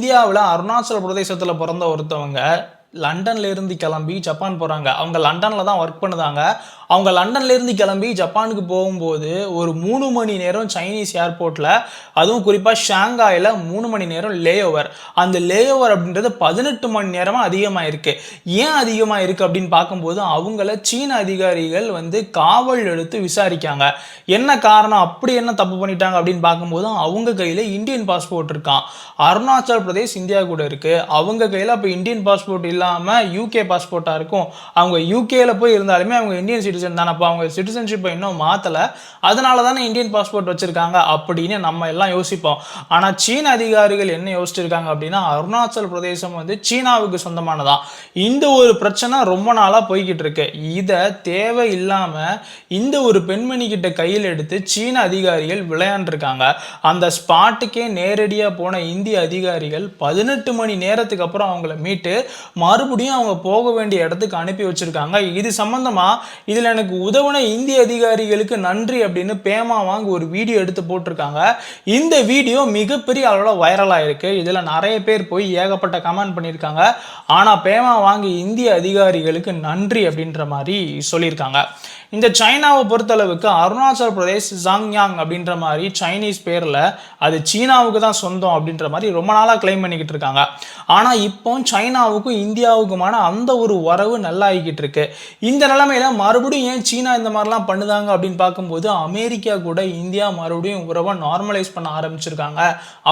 இந்தியாவில் அருணாச்சல பிரதேசத்தில் பிறந்த ஒருத்தவங்க லண்டன்ல இருந்து கிளம்பி ஜப்பான் போகிறாங்க அவங்க லண்டனில் தான் ஒர்க் பண்ணுதாங்க. அவங்க லண்டன்லேருந்து கிளம்பி ஜப்பானுக்கு போகும்போது ஒரு மூணு மணி நேரம் சைனீஸ் ஏர்போர்ட்டில் அதுவும் குறிப்பாக ஷாங்காயில் மூணு மணி நேரம் லே ஓவர் அந்த லே ஓவர் அப்படின்றது பதினெட்டு மணி நேரமாக அதிகமாக இருக்குது ஏன் அதிகமாக இருக்குது அப்படின்னு பார்க்கும்போது அவங்கள சீன அதிகாரிகள் வந்து காவல் எடுத்து விசாரிக்காங்க. என்ன காரணம்? அப்படி என்ன தப்பு பண்ணிட்டாங்க அப்படின்னு பார்க்கும்போது அவங்க கையில் இந்தியன் பாஸ்போர்ட் இருக்கான் அருணாச்சல் பிரதேஷ் இந்தியா கூட இருக்குது அவங்க கையில் அப்போ இந்தியன் பாஸ்போர்ட் இல்லாமல் யூகே பாஸ்போர்ட்டாக இருக்கும். அவங்க யூகேயில் போய் இருந்தாலுமே அவங்க இந்தியன் சிட்டிசன் தானே அப்போ அவங்க சிட்டிசன்ஷிப்பை இன்னும் மாற்றலை அதனால தானே இந்தியன் பாஸ்போர்ட் வச்சிருக்காங்க அப்படின்னு நம்ம எல்லாம் யோசிப்போம். ஆனால் சீன அதிகாரிகள் என்ன யோசிச்சிருக்காங்க அப்படின்னா அருணாச்சல் பிரதேசம் வந்து சீனாவுக்கு சொந்தமானதான் இந்த ஒரு பிரச்சனை ரொம்ப நாளாக போய்கிட்டு இருக்கு. இதை தேவை இல்லாமல் இந்த ஒரு பெண்மணி கிட்ட கையில் எடுத்து சீன அதிகாரிகள் விளையாண்டுருக்காங்க. அந்த ஸ்பாட்டுக்கே நேரடியாக போன இந்திய அதிகாரிகள் பதினெட்டு மணி நேரத்துக்கு அப்புறம் அவங்கள மீட்டு மறுபடியும் அவங்க போக வேண்டிய இடத்துக்கு அனுப்பி வச்சிருக்காங்க. இது சம்பந்தமா இதில் எனக்கு உதவுன இந்திய அதிகாரிகளுக்கு நன்றி அப்படின்னு பேமா வாங்க ஒரு வீடியோ எடுத்து போட்டிருக்காங்க. இந்த வீடியோ மிகப்பெரிய அளவில் வைரலாக இருக்கு இதில் நிறைய பேர் போய் ஏகப்பட்ட கமெண்ட் பண்ணியிருக்காங்க. ஆனால் பேமா வாங்கி இந்திய அதிகாரிகளுக்கு நன்றி அப்படின்ற மாதிரி சொல்லியிருக்காங்க. இந்த சைனாவை பொறுத்தளவுக்கு அருணாச்சல் பிரதேஷ் ஜாங்யாங் அப்படின்ற மாதிரி சைனீஸ் பேரில் அது சீனாவுக்கு தான் சொந்தம் அப்படின்ற மாதிரி ரொம்ப நாளாக கிளைம் பண்ணிக்கிட்டு இருக்காங்க. ஆனால் இப்போ சைனாவுக்கும் இந்தியாவுக்குமான அந்த ஒரு உறவு நல்லாகிக்கிட்டு இருக்கு. இந்த நிலைமையில மறுபடியும் ஏன் சீனா இந்த மாதிரிலாம் பண்ணுதாங்க அப்படின்னு பார்க்கும்போது அமெரிக்கா கூட இந்தியா மறுபடியும் உறவை நார்மலைஸ் பண்ண ஆரம்பிச்சிருக்காங்க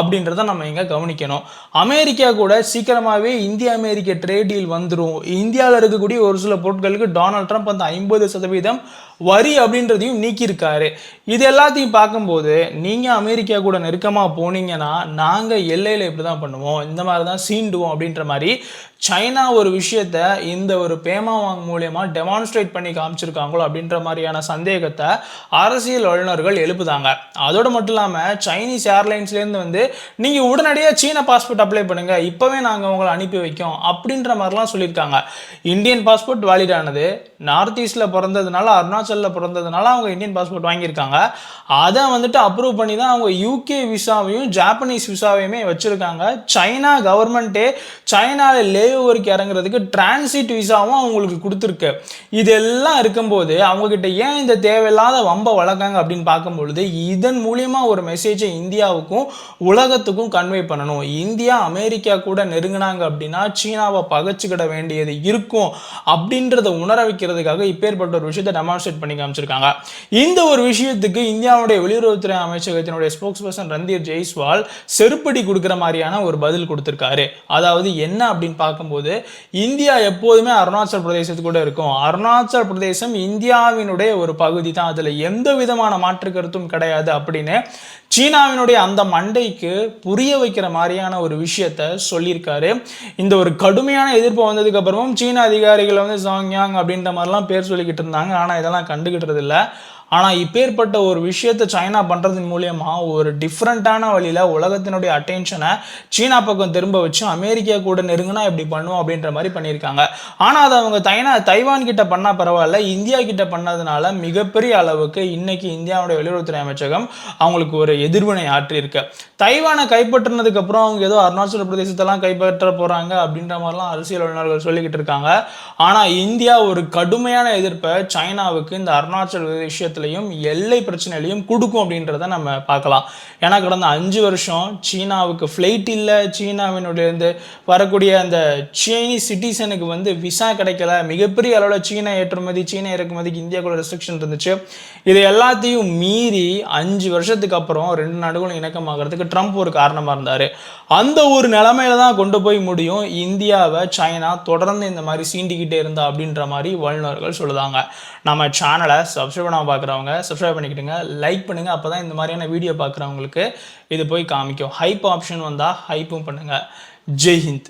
அப்படின்றத நம்ம இங்கே கவனிக்கணும். அமெரிக்கா கூட சீக்கிரமாகவே இந்திய அமெரிக்க ட்ரேட் டீல் வந்துடும் இந்தியாவில் இருக்கக்கூடிய ஒரு சில பொருட்களுக்கு டொனால்ட் ட்ரம்ப் அந்த ஐம்பது சதவீதம் வரி அப்படின்றதையும் நீக்கியிருக்காரு. இது எல்லாத்தையும் பார்க்கும்போது நீங்கள் அமெரிக்கா கூட நெருக்கமாக போனீங்கன்னா நாங்கள் எல்லையில் இப்படி தான் பண்ணுவோம் இந்த மாதிரி தான் சீண்டுவோம் அப்படின்ற மாதிரி சைனா ஒரு விஷயத்த இந்த ஒரு பேமாவாங் மூலயமா டெமான்ஸ்ட்ரேட் பண்ணி காமிச்சிருக்காங்களோ அப்படின்ற மாதிரியான சந்தேகத்தை அரசியல் வல்லுநர்கள் எழுப்புதாங்க. அதோடு மட்டும் இல்லாமல் சைனீஸ் ஏர்லைன்ஸ்லேருந்து வந்து நீங்கள் உடனடியாக சீன பாஸ்போர்ட் அப்ளை பண்ணுங்கள் இப்போவே நாங்கள் உங்களை அனுப்பி வைக்கோம் அப்படின்ற மாதிரிலாம் சொல்லியிருக்காங்க. இந்தியன் பாஸ்போர்ட் வேலிட் ஆனது நார்த் ஈஸ்டில் பிறந்ததுனால அருணாச்சலில் பிறந்ததுனால அவங்க இந்தியன் பாஸ்போர்ட் வாங்கியிருக்காங்க. அதை வந்துட்டு அப்ரூவ் பண்ணி தான் அவங்க யூகே விசாவையும் ஜாப்பனீஸ் விசாவையுமே வச்சுருக்காங்க. சைனா கவர்மெண்ட்டே சைனாவில் லே ஓவருக்கு இறங்குறதுக்கு டிரான்சிட் விசாவும் அவங்களுக்கு கொடுத்துருக்கு. இதெல்லாம் இருக்கும்போது அவங்கக்கிட்ட ஏன் இந்த தேவையில்லாத வம்ப வளர்க்காங்க அப்படின்னு பார்க்கும்பொழுது இதன் மூலியமா ஒரு மெசேஜை இந்தியாவுக்கும் உலகத்துக்கும் கன்வே பண்ணணும். இந்தியா அமெரிக்கா கூட நெருங்கினாங்க அப்படின்னா சீனாவை பகைச்சிக்கிட வேண்டியது இருக்கும் அப்படின்றத உணர வைக்கிறதுக்காக இப்பேற்பட்ட ஒரு விஷயத்தை டெமான்ஸ்ட்ரேட் பண்ணி காமிச்சிருக்காங்க. இந்த ஒரு விஷயத்துக்கு இந்தியாவுடைய வெளியுறவுத்துறை அமைச்சகத்தினுடைய ஸ்போக்ஸ் பர்சன் ரந்தீர் ஜெய்ஸ்வால் செருப்படி கொடுக்குற மாதிரியான ஒரு பதில் கொடுத்துருக்காரு. அதாவது என்ன அப்படின்னு பார்க்கும்போது இந்தியா எப்போதுமே அருணாச்சல் பிரதேசத்து கூட இருக்கும். அருணாச்சல் பிரதேசம் இந்தியாவினுடைய ஒரு பகுதி தான் அதில் எந்த விதமான மாற்று கருத்தும் கிடையாது அப்படின்னு சீனாவினுடைய அந்த மண்டைக்கு புரிய வைக்கிற மாதிரியான ஒரு விஷயத்த சொல்லியிருக்காரு. இந்த ஒரு கடுமையான எதிர்ப்பு வந்ததுக்கு அப்புறமும் சீன அதிகாரிகள் வந்து சாங்யாங் அப்படின்ற மாதிரிலாம் பேர் சொல்லிக்கிட்டு இருந்தாங்க. ஆனால் இதெல்லாம் கண்டுக்கிட்டது இல்லை ஆனால் இப்பேற்பட்ட ஒரு விஷயத்தை சைனா பண்ணுறதன் மூலயமா ஒரு டிஃப்ரெண்ட்டான வழியில் உலகத்தினுடைய அட்டென்ஷனை சீனா பக்கம் திரும்ப வச்சு அமெரிக்கா கூட நெருங்கினா இப்படி பண்ணுவோம் அப்படின்ற மாதிரி பண்ணியிருக்காங்க. ஆனால் அதை அவங்க தைனா தைவான் கிட்ட பண்ணால் பரவாயில்ல. இந்தியா கிட்ட பண்ணதுனால மிகப்பெரிய அளவுக்கு இன்னைக்கு இந்தியாவுடைய வெளியுறவுத்துறை அமைச்சகம் அவங்களுக்கு ஒரு எதிர்வினை ஆற்றியிருக்கு. தைவானை கைப்பற்றினதுக்கு அப்புறம் அவங்க ஏதோ அருணாச்சல பிரதேசத்தெல்லாம் கைப்பற்ற போகிறாங்க அப்படின்ற மாதிரிலாம் அரசியல் வல்லுநர்கள் சொல்லிக்கிட்டு இருக்காங்க. ஆனால் இந்தியா ஒரு கடுமையான எதிர்ப்பை சைனாவுக்கு இந்த அருணாச்சல் விஷயத்துலையும் எல்லை பிரச்சனையிலையும் கொடுக்கும் அப்படின்றத நம்ம பார்க்கலாம். ஏன்னா கடந்த அஞ்சு வருஷம் சீனாவுக்கு ஃப்ளைட் இல்லை சீனாவினுடைய இருந்து வரக்கூடிய அந்த சைனீஸ் சிட்டிசனுக்கு வந்து விசா கிடைக்கல. மிகப்பெரிய அளவில் சீனா ஏற்றுமதி சீன இறக்குமதிக்கு இந்தியாக்குள்ள ரெஸ்ட்ரிக்ஷன் இருந்துச்சு. இது எல்லாத்தையும் மீறி அஞ்சு வருஷத்துக்கு அப்புறம் ரெண்டு நாடுகளும் இணக்கமாகறதுக்கு ட்ரம்ப் ஒரு காரணமாக இருந்தார். அந்த ஒரு நிலைமையில தான் கொண்டு போய் முடியும். இந்தியாவை சைனா தொடர்ந்து இந்த மாதிரி சீண்டிக்கிட்டே இருந்தா அப்படின்ற மாதிரி வல்லுநர்கள் சொல்லுதாங்க. நம்ம சேனலை சப்ஸ்கிரைப் பண்ணாம பார்க்குறவங்க சப்ஸ்கிரைப் பண்ணிக்கிட்டுங்க லைக் பண்ணுங்க. அப்போ தான் இந்த மாதிரியான வீடியோ பார்க்குறவங்களுக்கு இது போய் காமிக்கும். ஹைப் ஆப்ஷன் வந்தால் ஹைப்பும் பண்ணுங்க. ஜெய்ஹிந்த்